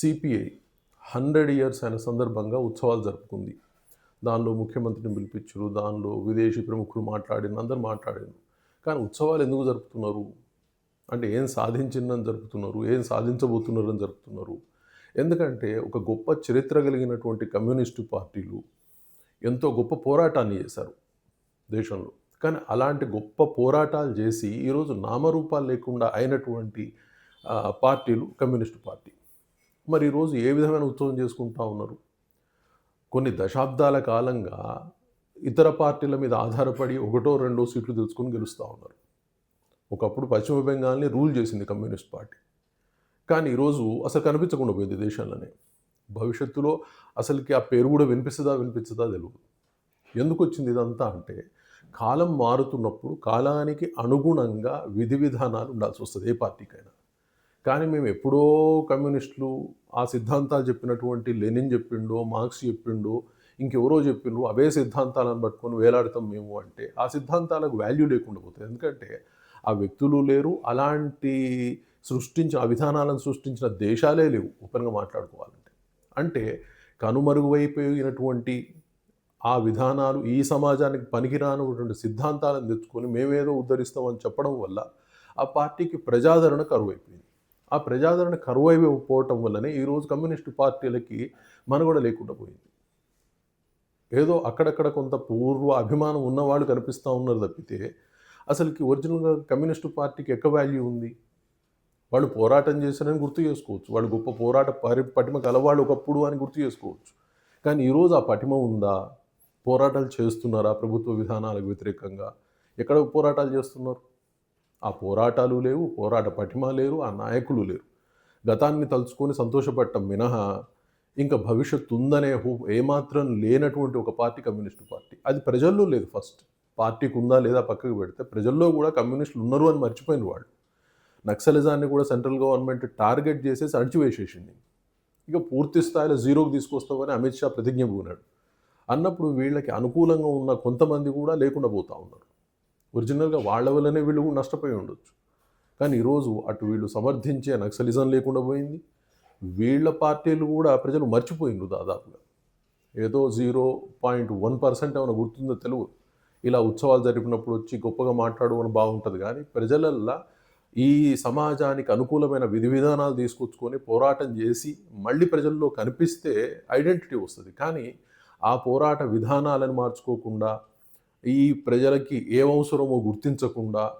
CPI hundred years అయిన సందర్భంగా ఉత్సవాలు జరుపుకుంది. దానిలో ముఖ్యమంత్రిని పిలిపించారు దానిలో విదేశీ ప్రముఖులు మాట్లాడిన అందరు మాట్లాడారు కానీ ఉత్సవాలు ఎందుకు జరుపుతున్నారు? అంటే ఏం సాధించిందని జరుపుతున్నారు? ఏం సాధించబోతున్నారని జరుపుతున్నారు? ఎందుకంటే ఒక గొప్ప చరిత్ర కలిగినటువంటి కమ్యూనిస్టు పార్టీలు ఎంతో గొప్ప పోరాటాన్ని చేశారు దేశంలో. కానీ అలాంటి గొప్ప పోరాటాలు చేసి ఈరోజు నామరూపాలు లేకుండా అయినటువంటి పార్టీలు కమ్యూనిస్టు పార్టీ. మరి ఈరోజు ఏ విధమైన ఉత్సవం చేసుకుంటా ఉన్నారు? కొన్ని దశాబ్దాల కాలంగా ఇతర పార్టీల మీద ఆధారపడి ఒకటో రెండో సీట్లు తెలుసుకొని గెలుస్తూ ఉన్నారు. ఒకప్పుడు పశ్చిమ బెంగాల్ని రూల్ చేసింది కమ్యూనిస్ట్ పార్టీ. కానీ ఈరోజు అసలు కనిపించకుండా పోయింది దేశంలోనే భవిష్యత్తులో అసలుకి ఆ పేరు కూడా వినిపిస్తుందా వినిపిస్తుందా తెలియదు ఎందుకు వచ్చింది ఇదంతా అంటే కాలం మారుతున్నప్పుడు కాలానికి అనుగుణంగా విధి విధానాలు ఉండాల్సి వస్తుంది ఏ పార్టీకైనా. కానీ మేము ఎప్పుడో కమ్యూనిస్టులు ఆ సిద్ధాంతాలు చెప్పినటువంటి లెనిన్ చెప్పిండో మార్క్స్ చెప్పిండో ఇంకెవరో చెప్పిండ్రు అవే సిద్ధాంతాలను పట్టుకొని వేలాడతాం మేము అంటే ఆ సిద్ధాంతాలకు వాల్యూ లేకుండా పోతుంది. ఎందుకంటే ఆ వ్యక్తులు లేరు అలాంటి సృష్టించిన ఆ విధానాలను సృష్టించిన దేశాలే లేవు ఓపెన్గా మాట్లాడుకోవాలంటే. అంటే కనుమరుగైపోయినటువంటి ఆ విధానాలు ఈ సమాజానికి పనికిరానటువంటి సిద్ధాంతాలను తెచ్చుకొని మేమేదో ఉద్ధరిస్తామని చెప్పడం వల్ల ఆ పార్టీకి ప్రజాదరణ కరువైపోయింది. ఆ ప్రజాదరణ కరువైపోవటం వల్లనే ఈరోజు కమ్యూనిస్టు పార్టీలకి మనుగడ లేకుండా పోయింది. ఏదో అక్కడక్కడ కొంత పూర్వ అభిమానం ఉన్నవాళ్ళు కనిపిస్తూ ఉన్నారు తప్పితే అసలుకి ఒరిజినల్గా కమ్యూనిస్టు పార్టీకి ఎక్క వాల్యూ ఉంది? వాళ్ళు పోరాటం చేశారని గుర్తు చేసుకోవచ్చు. వాళ్ళు గొప్ప పోరాట పరి పటిమ కలవాళ్ళు ఒకప్పుడు అని గుర్తు చేసుకోవచ్చు. కానీ ఈరోజు ఆ పటిమ ఉందా? పోరాటాలు చేస్తున్నారా ప్రభుత్వ విధానాలకు వ్యతిరేకంగా? ఎక్కడ పోరాటాలు చేస్తున్నారు? ఆ పోరాటాలు లేవు పోరాట పటిమ లేరు ఆ నాయకులు లేరు. గతాన్ని తలుచుకొని సంతోషపడటం మినహా ఇంకా భవిష్యత్తు ఉందనే హూ ఏమాత్రం లేనటువంటి ఒక పార్టీ కమ్యూనిస్టు పార్టీ. అది ప్రజల్లో లేదు ఫస్ట్. పార్టీకి ఉందా లేదా పక్కకు పెడితే ప్రజల్లో కూడా కమ్యూనిస్టులు ఉన్నారు అని మర్చిపోయిన వాళ్ళు. నక్సలిజాన్ని కూడా సెంట్రల్ గవర్నమెంట్ టార్గెట్ చేసేసి అణచివేసేసింది. ఇక పూర్తి స్థాయిలో జీరోకి తీసుకొస్తామని అమిత్ షా ప్రతిజ్ఞ పూనాడు. అన్నప్పుడు వీళ్ళకి అనుకూలంగా ఉన్న కొంతమంది కూడా లేకుండా పోతా ఉన్నారు. ఒరిజినల్గా వాళ్ళ వల్లనే వీళ్ళు కూడా నష్టపోయి ఉండొచ్చు. కానీ ఈరోజు అటు వీళ్ళు సమర్థించే నక్సలిజం లేకుండా పోయింది. వీళ్ళ పార్టీలు కూడా ప్రజలు మర్చిపోయిండ్రు దాదాపుగా. ఏదో జీరో పాయింట్ వన్ పర్సెంట్ ఏమైనా గుర్తుందో తెలుగు. ఇలా ఉత్సవాలు జరిపినప్పుడు వచ్చి గొప్పగా మాట్లాడడం బాగుంటుంది. కానీ ప్రజలల్లా ఈ సమాజానికి అనుకూలమైన విధి విధానాలు తీసుకొచ్చుకొని పోరాటం చేసి మళ్ళీ ప్రజల్లో కనిపిస్తే ఐడెంటిటీ వస్తుంది. కానీ ఆ పోరాట విధానాలను మార్చుకోకుండా ఈ ప్రజలకి ఏం అవసరమో గుర్తించకుండా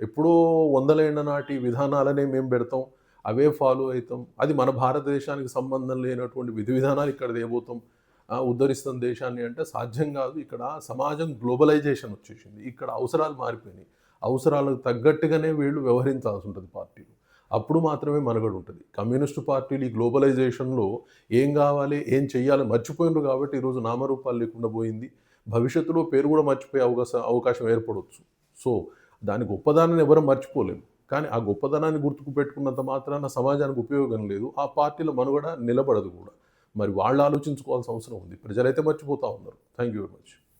ఎప్పుడో వందలేళ్ళ నాటి విధానాలనే మేము పెడతాం అవే ఫాలో అవుతాం అది మన భారతదేశానికి సంబంధం లేనటువంటి విధి విధానాలు ఇక్కడ తేబోతాం. ఆ, ఉద్ధరిస్తాం దేశాన్ని అంటే సాధ్యం కాదు. ఇక్కడ సమాజం గ్లోబలైజేషన్ వచ్చేసింది. ఇక్కడ అవసరాలు మారిపోయినాయి. అవసరాలకు తగ్గట్టుగానే వీళ్ళు వ్యవహరించాల్సి ఉంటుంది పార్టీలు. అప్పుడు మాత్రమే మనుగడ ఉంటుంది. కమ్యూనిస్టు పార్టీలు ఈ గ్లోబలైజేషన్లో ఏం కావాలి ఏం చేయాలి మర్చిపోయినారు కాబట్టి ఈరోజు నామరూపాలు లేకుండా పోయింది. భవిష్యత్తులో పేరు కూడా మర్చిపోయే అవకాశం అవకాశం ఏర్పడవచ్చు సో దాని గొప్పదానాన్ని ఎవరూ మర్చిపోలేము. కానీ ఆ గొప్పదనాన్ని గుర్తుకు పెట్టుకున్నంత మాత్రాన సమాజానికి ఉపయోగం లేదు. ఆ పార్టీల మనుగడ నిలబడదు కూడా. మరి వాళ్ళు ఆలోచించుకోవాల్సిన అవసరం ఉంది. ప్రజలైతే మర్చిపోతూ ఉన్నారు. Thank you very much